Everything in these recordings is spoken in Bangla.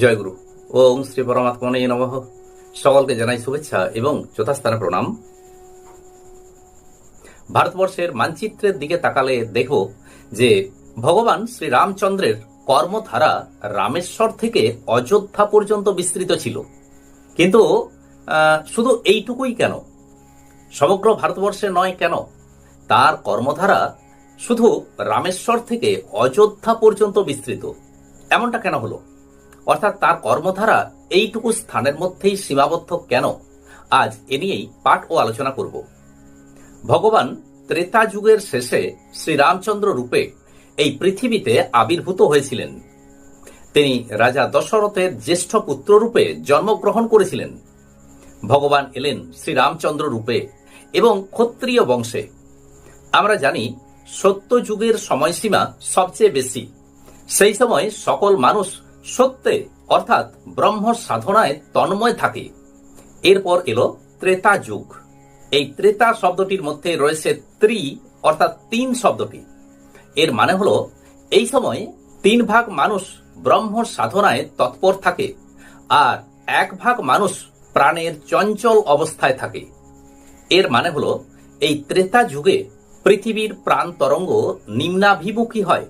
জয়গুরু। ওম শ্রী পরমাত্মনে নমঃ। সকলকে জানাই শুভেচ্ছা এবং যথাস্থানে প্রণাম। ভারতবর্ষের মানচিত্রের দিকে তাকালে দেখো যে ভগবান শ্রী রামচন্দ্রের কর্মধারা রামেশ্বর থেকে অযোধ্যা পর্যন্ত বিস্তৃত ছিল। কিন্তু শুধু এইটুকুই কেন? সমগ্র ভারতবর্ষে নয় কেন? তার কর্মধারা শুধু রামেশ্বর থেকে অযোধ্যা পর্যন্ত বিস্তৃত। এমনটা কেন হলো? অর্থাৎ তার কর্মধারা এইটুকু স্থানের মধ্যেই সীমাবদ্ধ কেন? আজ এ নিয়েই পাঠ ও আলোচনা করব। ভগবান ত্রেতা যুগের শেষে শ্রীরামচন্দ্র রূপে এই পৃথিবীতে আবির্ভূত হয়েছিলেন। তিনি রাজা দশরথের জ্যেষ্ঠ পুত্র রূপে জন্মগ্রহণ করেছিলেন। ভগবান এলেন শ্রীরামচন্দ্র রূপে এবং ক্ষত্রিয় বংশে। আমরা জানি সত্য যুগের সময়সীমা সবচেয়ে বেশি। সেই সময় সকল মানুষ সত্যে, অর্থাৎ ব্রহ্ম সাধনায় তন্ময় থাকে। এরপর এলো ত্রেতা যুগ। এই ত্রেতা শব্দটির মধ্যে রয়েছে ত্রি, অর্থাৎ তিন শব্দটি। এর মানে হলো, এই সময় তিন ভাগ মানুষ ব্রহ্ম সাধনায় তৎপর থাকে আর এক ভাগ মানুষ প্রাণের চঞ্চল অবস্থায় থাকে। এর মানে হলো, এই ত্রেতা যুগে পৃথিবীর প্রাণ তরঙ্গ নিম্নাভিমুখী হয়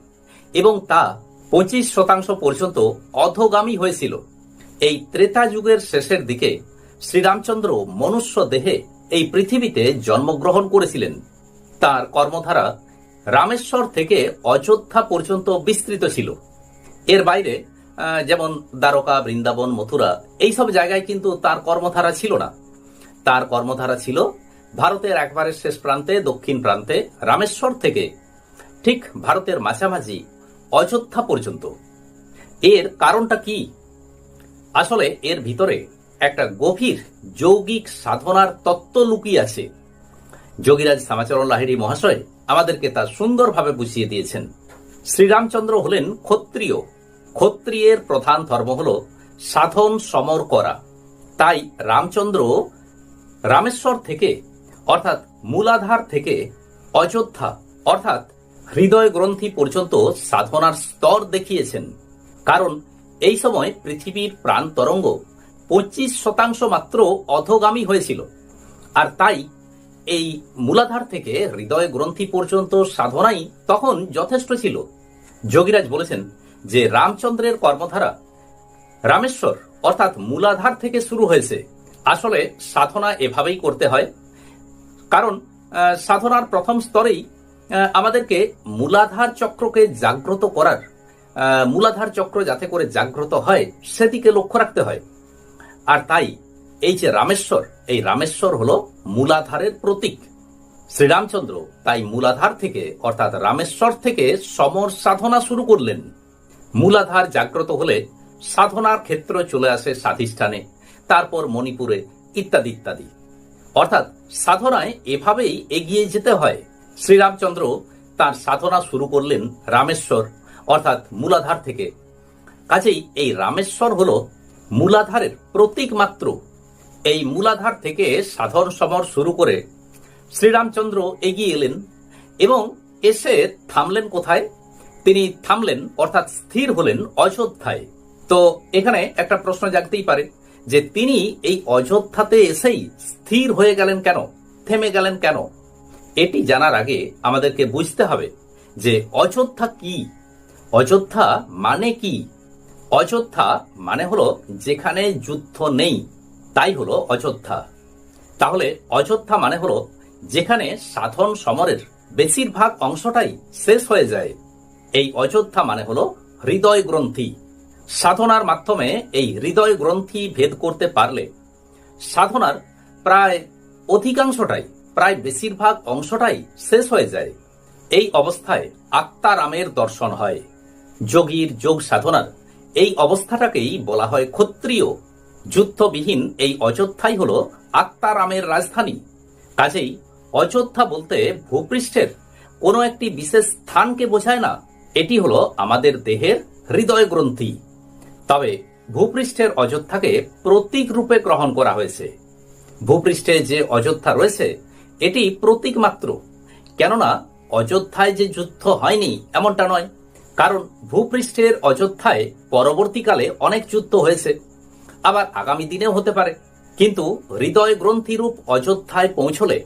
এবং তা পঁচিশ শতাংশ পর্যন্ত অধগামী হয়েছিল। এই ত্রেতা যুগের শেষের দিকে শ্রীরামচন্দ্র মনুষ্য দেহে এই পৃথিবীতে জন্মগ্রহণ করেছিলেন। তার কর্মধারা রামেশ্বর থেকে অযোধ্যা পর্যন্ত বিস্তৃত ছিল। এর বাইরে যেমন দ্বারকা, বৃন্দাবন, মথুরা, এইসব জায়গায় কিন্তু তার কর্মধারা ছিল না। তার কর্মধারা ছিল ভারতের একবারের শেষ প্রান্তে, দক্ষিণ প্রান্তে রামেশ্বর থেকে। ঠিক ভারতের মাঝামাঝি অযোধ্যা পর্যন্ত। এর কারণটা কি? আসলে এর ভিতরে একটা গভীর যৌগিক সাধনার তত্ত্ব লুকিয়ে আছে। যোগীরাজ শ্যামাচরণ লাহিড়ী মহাশয় আমাদেরকে তা সুন্দরভাবে বুঝিয়ে দিয়েছেন। শ্রীরামচন্দ্র হলেন ক্ষত্রিয়। ক্ষত্রিয়ের প্রধান ধর্ম হল সাধন সমর করা। তাই রামচন্দ্র রামেশ্বর থেকে, অর্থাৎ মূলাধার থেকে অযোধ্যা, অর্থাৎ হৃদয় গ্রন্থি পর্যন্ত সাধনার স্তর দেখিয়েছেন। কারণ এই সময় পৃথিবীর প্রাণ তরঙ্গ পঁচিশ শতাংশ মাত্র অধগামী হয়েছিল। আর তাই এই মূলাধার থেকে হৃদয় গ্রন্থি পর্যন্ত সাধনাই তখন যথেষ্ট ছিল। যোগীরাজ বলেছেন যে রামচন্দ্রের কর্মধারা রামেশ্বর অর্থাৎ মূলাধার থেকে শুরু হয়েছে। আসলে সাধনা এভাবেই করতে হয়। কারণ সাধনার প্রথম স্তরেই আমাদেরকে মূলাধার চক্রকে জাগ্রত করার মূলাধার চক্র যাতে করে জাগ্রত হয়, সেদিকে লক্ষ্য রাখতে হয়। আর তাই, এই যে রামেশ্বর, এই রামেশ্বর হলো মূলাধারের প্রতীক। শ্রীরামচন্দ্র তাই মূলাধার থেকে, অর্থাৎ রামেশ্বর থেকে সমর সাধনা শুরু করলেন। মূলাধার জাগ্রত হলে সাধনার ক্ষেত্র চলে আসে স্বাধিষ্ঠানে তারপর মণিপুরে, ইত্যাদি ইত্যাদি। অর্থাৎ সাধনায় এভাবেই এগিয়ে যেতে হয়। শ্রীরামচন্দ্র তার সাধনা শুরু করলেন রামেশ্বর, অর্থাৎ মূলাধার থেকে। কাজেই এই রামেশ্বর হল মূলাধারের প্রতীক মাত্র। এই মূলাধার থেকে সাধন সমর শুরু করে শ্রীরামচন্দ্র এগিয়ে এলেন এবং এসে থামলেন কোথায়? তিনি থামলেন, অর্থাৎ স্থির হলেন অযোধ্যায়। তো এখানে একটা প্রশ্ন জাগতেই পারে যে তিনি এই অযোধ্যাতে এসেই স্থির হয়ে গেলেন কেন? থেমে গেলেন কেন? এটি জানার আগে আমাদেরকে বুঝতে হবে যে অযোধ্যা কি? অযোধ্যা মানে কি? অযোধ্যা মানে হলো যেখানে যুদ্ধ নেই, তাই হলো অযোধ্যা। তাহলে অযোধ্যা মানে হলো যেখানে সাধন সমরের বেশিরভাগ অংশটাই শেষ হয়ে যায়। এই অযোধ্যা মানে হলো হৃদয় গ্রন্থি। সাধনার মাধ্যমে এই হৃদয় গ্রন্থি ভেদ করতে পারলে সাধনার প্রায় অধিকাংশটাই প্রায় বেশিরভাগ অংশটাই শেষ হয়ে যায়। এই অবস্থায় আত্মারামের দর্শন হয়। যোগীর যোগ সাধনার এই অবস্থাটাকেই বলা হয় ক্ষত্রিয়। যুদ্ধবিহীন এই অযোধ্যাই হল আত্মারামের রাজধানী। কাজেই অযোধ্যা বলতে ভূপৃষ্ঠের কোনো একটি বিশেষ স্থানকে বোঝায় না। এটি হলো আমাদের দেহের হৃদয় গ্রন্থি তবে ভূপৃষ্ঠের অযোধ্যাকে প্রতীক রূপে গ্রহণ করা হয়েছে। ভূপৃষ্ঠে যে অযোধ্যা রয়েছে এটি প্রতীক মাত্র। কেননা, অযোধ্যায় যে যুদ্ধ হয়নি, এমনটা নয়। কারণ, ভূপৃষ্ঠের অযোধ্যায় পরবর্তীকালে অনেক যুদ্ধ হয়েছে। আবার আগামী দিনেও হতে পারে। কিন্তু, হৃদয় গ্রন্থিরূপ অযোধ্যায় পৌঁছলে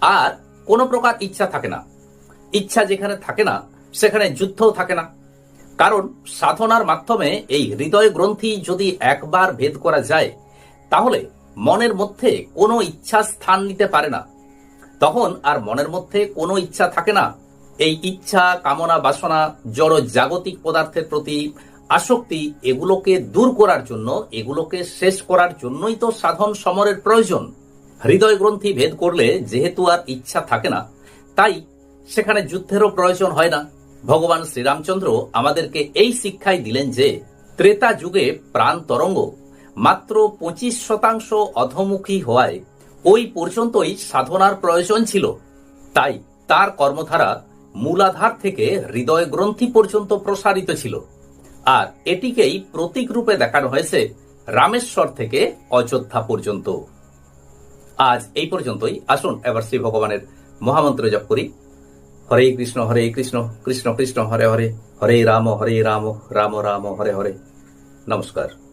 আর কোনো প্রকার ইচ্ছা থাকে না। ইচ্ছা যেখানে থাকে না, সেখানে যুদ্ধও থাকে না। কারণ, সাধনার মাধ্যমে এই হৃদয় গ্রন্থি যদি একবার ভেদ করা যায়, তাহলে মনের মধ্যে কোনো ইচ্ছা স্থান নিতে পারে না। তখন আর মনের মধ্যে কোনো ইচ্ছা থাকে না। এই ইচ্ছা, কামনা, বাসনা, জড় জাগতিক পদার্থের প্রতি আসক্তি, এগুলোকে দূর করার জন্য, এগুলোকে শেষ করার জন্যই তো সাধন সমরের প্রয়োজন। হৃদয় গ্রন্থি ভেদ করলে যেহেতু আর ইচ্ছা থাকে না, তাই সেখানে যুদ্ধেরও প্রয়োজন হয় না। ভগবান শ্রীরামচন্দ্র আমাদেরকে এই শিক্ষাই দিলেন যে, ত্রেতা যুগে প্রাণ তরঙ্গ মাত্র পঁচিশ শতাংশ অধমুখী হওয়ায় ওই পর্যন্তই সাধনার প্রয়োজন ছিল। তাই তার কর্মধারা মূলাধার থেকে হৃদয় গ্রন্থি পর্যন্ত প্রসারিত ছিল। আর এটিকেই প্রতীক রূপে দেখানো হয়েছে রামেশ্বর থেকে অযোধ্যা পর্যন্ত। আজ এই পর্যন্তই। আসুন এবার শ্রী ভগবানের মহামন্ত্র জপ করি। হরে কৃষ্ণ হরে কৃষ্ণ কৃষ্ণ কৃষ্ণ, হরে হরে হরে রাম হরে রাম রাম রাম, হরে হরে। নমস্কার।